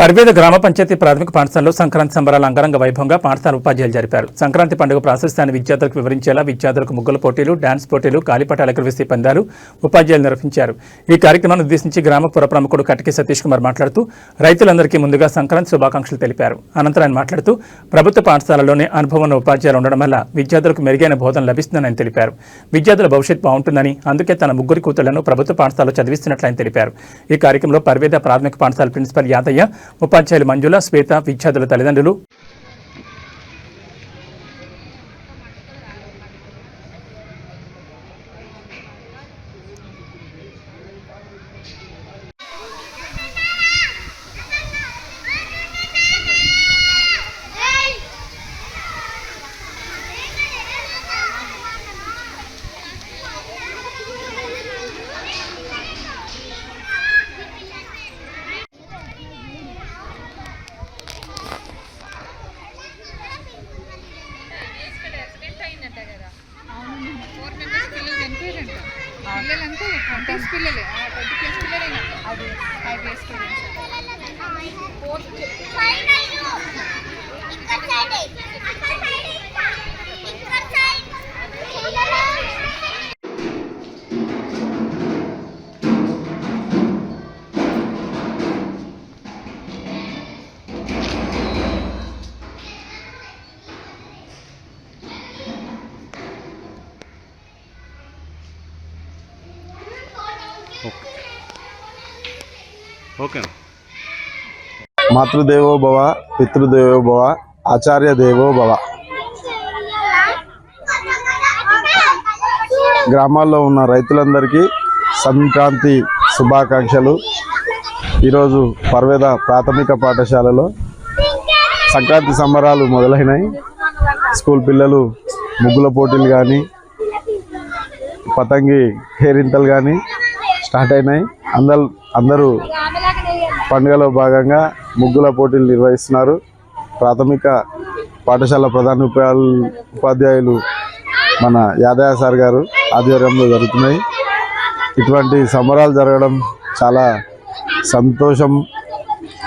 పర్వేద గ్రామ పంచాయతీ ప్రాథమిక పాఠశాలలో సంక్రాంతి సంబరాల అంగరంగ వైభవంగా పాఠశాల ఉపాధ్యాయులు జరిపారు. సంక్రాంతి పండుగ ప్రాశస్త్యాన్ని విద్యార్థులకు వివరించేలా విద్యార్థులకు ముగ్గుల పోటీలు డాన్స్ పోటీలు గాలిపటాల ఎగరవేసే పందాలు ఉపాధ్యాయులు నిర్వహించారు. ఈ కార్యక్రమాన్ని ఉద్దేశించి గ్రామ పుర ప్రముఖుడు కటికి సతీష్ కుమార్ మాట్లాడుతూ రైతులందరికీ ముందుగా సంక్రాంతి శుభాకాంక్షలు తెలిపారు. అనంతరం ఆయన మాట్లాడుతూ ప్రభుత్వ పాఠశాలలోనే అనుభవం ఉన్న ఉపాధ్యాయులు ఉండడం వల్ల విద్యార్థులకు మెరుగైన బోధన లభిస్తుందని ఆయన తెలిపారు. విద్యార్థుల భవిష్యత్ బాగుంటుందని అందుకే తన ముగ్గురు కూతుళ్ళను ప్రభుత్వ పాఠశాలలో చదివిస్తున్నట్లు ఆయన తెలిపారు. ఈ కార్యక్రమంలో పర్వేద ప్రాథమిక పాఠశాల ప్రిన్సిపల్ యాదయ్య ఉపాధ్యాయులు మంజుల శ్వేత విద్యార్థుల తల్లిదండ్రులు. పిల్లలంతా ట్వంటీస్ పిల్లలే. ట్వంటీ ప్లస్ పిల్లలేనా అది ఫైవ్ ఇయర్స్ ఫోర్త్ ఓకే. మాతృదేవో భవ పితృదేవో భవ ఆచార్య దేవో భవ గ్రామాల్లో ఉన్న రైతులందరికీ సంక్రాంతి శుభాకాంక్షలు. ఈరోజు పర్వేద ప్రాథమిక పాఠశాలలో సంక్రాంతి సంబరాలు మొదలైనాయి. స్కూల్ పిల్లలు ముగ్గుల పోటీలు కానీ పతంగి కేరింతలు కానీ స్టార్ట్ అయినాయి. అందరు అందరూ పండుగలో భాగంగా ముగ్గుల పోటీలు నిర్వహిస్తున్నారు. ప్రాథమిక పాఠశాల ప్రధాన ఉపాధ్యాయులు ఉపాధ్యాయులు మన యాదయ్య సార్ గారు ఆధ్వర్యంలో జరుగుతున్నాయి. ఇటువంటి సంబరాలు జరగడం చాలా సంతోషం.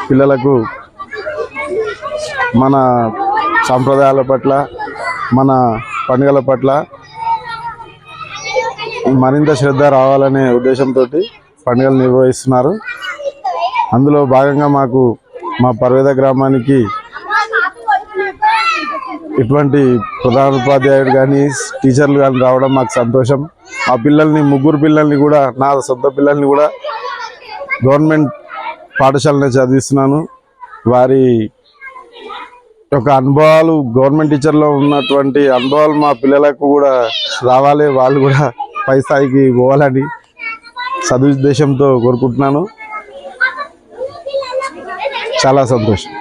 పిల్లలకు మన సాంప్రదాయాల పట్ల మన పండుగల పట్ల మరింత శ్రద్ధ రావాలనే ఉద్దేశంతో పండుగలు నిర్వహిస్తున్నారు. అందులో భాగంగా మాకు మా పర్వేద గ్రామానికి ఇటువంటి ప్రధానోపాధ్యాయుడు కానీ టీచర్లు కానీ రావడం మాకు సంతోషం. మా పిల్లల్ని ముగ్గురు పిల్లల్ని కూడా నా సొంత పిల్లల్ని కూడా గవర్నమెంట్ పాఠశాలనే చదివిస్తున్నాను. వారి యొక్క అనుభవాలు గవర్నమెంట్ టీచర్లో ఉన్నటువంటి అనుభవాలు మా పిల్లలకు కూడా రావాలి. వాళ్ళు కూడా పై స్థాయికి పోవాలని సదుద్దేశంతో కోరుకుంటున్నాను. చాలా సంతోషం.